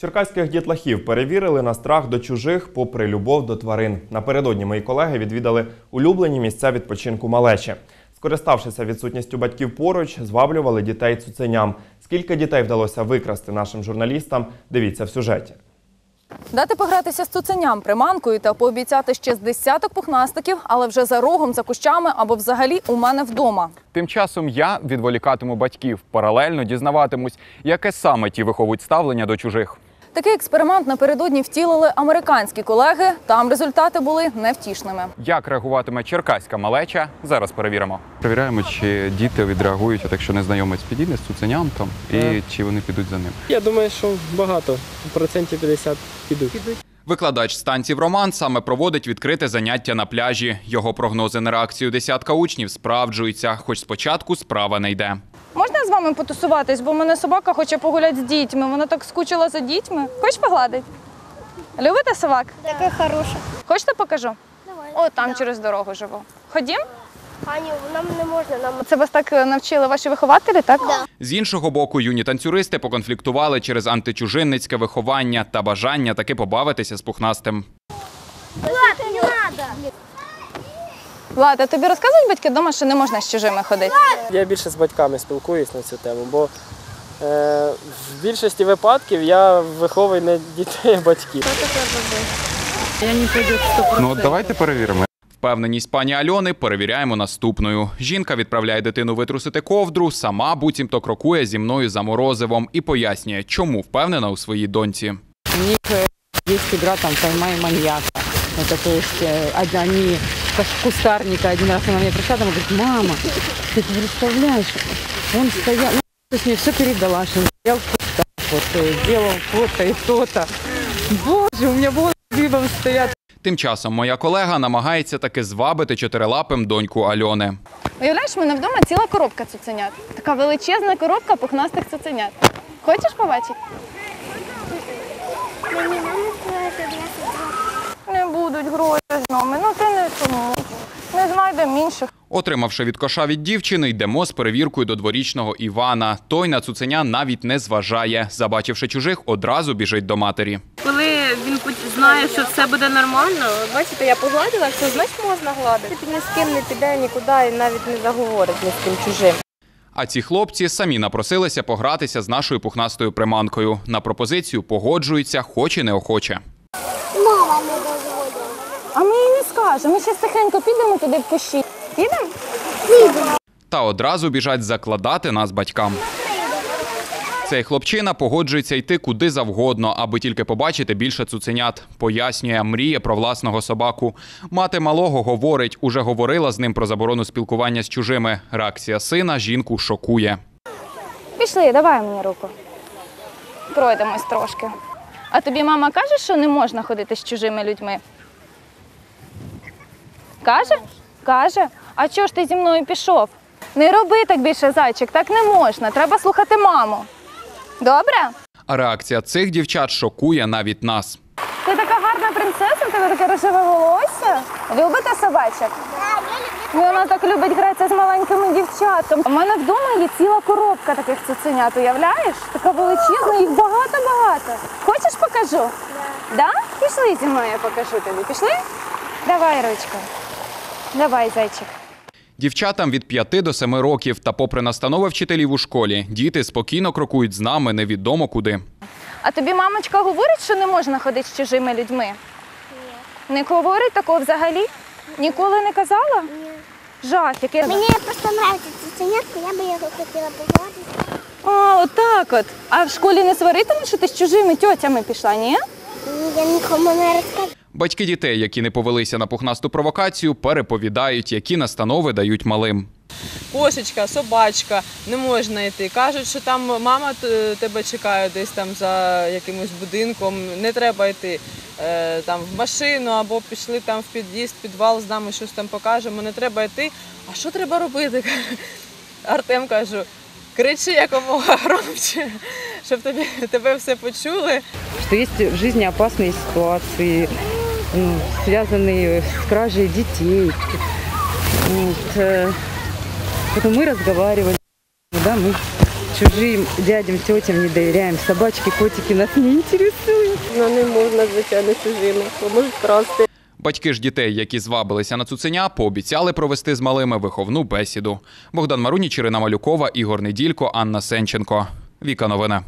Черкаських дітлахів перевірили на страх до чужих, попри любов до тварин. Напередодні мої колеги відвідали улюблені місця відпочинку малечі. Скориставшися відсутністю батьків поруч, зваблювали дітей цуценям. Скільки дітей вдалося викрасти нашим журналістам? Дивіться в сюжеті. Дати погратися з цуценям, приманкою та пообіцяти ще з десяток пухнастиків, але вже за рогом, за кущами або взагалі у мене вдома. Тим часом я відволікатиму батьків, паралельно дізнаватимусь, яке саме ті виховують ставлення до чужих. Такий експеримент напередодні втілили американські колеги. Там результати були невтішними. Як реагуватиме черкаська малеча? Зараз перевіримо. Перевіряємо, чи діти відреагують, от якщо незнайомець підійде з цуценям там, і чи вони підуть за ним. Я думаю, що багато, процентів 50 підуть. Викладач станції Роман саме проводить відкрите заняття на пляжі. Його прогнози на реакцію десятка учнів справджуються, хоч спочатку справа не йде. Можна з вами потусуватись, бо в мене собака хоче погуляти з дітьми. Вона так скучила за дітьми. Хочеш погладити? Любите собак? Така хороша. Хочете покажу? Давай. О, там через дорогу живу. Ходім? Ані, нам не можна, нам Це вас так е, навчили ваші вихователі, так? З іншого боку, юні танцюристи поконфліктували через античужинницьке виховання та бажання таки побавитися з пухнастим. Влад, не треба. Влад, а тобі розказують батьки вдома, що не можна з чужими ходити? Я більше з батьками спілкуюсь на цю тему, бо е, в більшості випадків я виховую не дітей, а батьків. Ну от давайте перевіримо. Впевненість пані Альони перевіряємо наступною. Жінка відправляє дитину витрусити ковдру, сама буцімто крокує зі мною за морозивом і пояснює, чому впевнена у своїй доньці. У них э, есть там «Поймай маньяка». Это то есть э, од- они как с кустарника один раз она мне пришла, там говорит, мама, ты не представляешь, он стоял, ну, то есть мне все передала, что он стоял в кустах, вот, э, делал то-то и то-то. Боже, у меня волосы дыбом стоят. Тим часом моя колега намагається таки звабити чотирилапим доньку Альони. Уявляєш, в мене вдома ціла коробка цуценят. Така величезна коробка пухнастих цуценят. Хочеш побачити? Знайдемо інших. Отримавши від коша від дівчини, йдемо з перевіркою до дворічного Івана. Той на цуценя навіть не зважає. Забачивши чужих, одразу біжить до матері. Коли він знає, що все буде нормально, бачите, я погладила, все значить можна гладити. Ні з ким не піде нікуди і навіть не заговорить ні з ким чужим. А ці хлопці самі напросилися погратися з нашою пухнастою приманкою. На пропозицію погоджуються, хоч і неохоче. мама не дозволила. А ми їй не скажемо. Ми ще тихенько підемо туди в кущі. Підемо? Та одразу біжать закладати нас батькам. Цей хлопчина погоджується йти куди завгодно, аби тільки побачити більше цуценят. Пояснює, мріє про власного собаку. Мати малого говорить, уже говорила з ним про заборону спілкування з чужими. Реакція сина жінку шокує. Пішли, давай мені руку. Пройдемось трошки. А тобі мама каже, що не можна ходити з чужими людьми? Каже? Каже. А чого ж ти зі мною пішов? Не роби так більше, зайчик, так не можна. Треба слухати маму. Добре? А реакція цих дівчат шокує навіть нас. Ти така гарна принцеса, в тебе таке рожеве волосся. Любите собачок? І Вона так любить гратися з маленькими дівчатками. У мене вдома є ціла коробка таких цуценят, уявляєш? Така величезна, їх багато-багато. Хочеш покажу? Да. Пішли зі мною, я покажу тобі. Пішли? Давай, ручка. Давай, зайчик. Дівчатам від 5 до 7 років, та попри настанови вчителів у школі, діти спокійно крокують з нами невідомо куди. А тобі мамочка говорить, що не можна ходити з чужими людьми? Ні. Не говорить такого взагалі? Ніколи не казала? Ні. Жах, який. Мені просто подобається цуценятко, я би його хотіла погладити. А, отак от. А в школі не сваритимуть, що ти з чужими тьотями пішла, ні? Ні, Я нікому не розкажу. Батьки дітей, які не повелися на пухнасту провокацію, переповідають, які настанови дають малим. Кошечка, собачка, не можна йти. Кажуть, що там мама тебе чекає десь там за якимось будинком, не треба йти е, там в машину або пішли там в під'їзд, підвал з нами щось там покажемо, не треба йти. А що треба робити? Артем кажу, кричи якомога громче, щоб тобі, тебе все почули. Что есть в жизни опасные ситуации, ну, связанные с кражей детей. Вот, э, поэтому мы разговаривали, да, мы чужим дядям, тетям не доверяем. Собачки, котики нас не интересуют. Ну не можна, звичайно, чужими, бо можуть красти. Батьки ж дітей, які звабилися на цуценя, пообіцяли провести з малими виховну бесіду. Богдан Маруніч, Ірина Малюкова, Ігор Неділько, Анна Сенченко. Віка новини.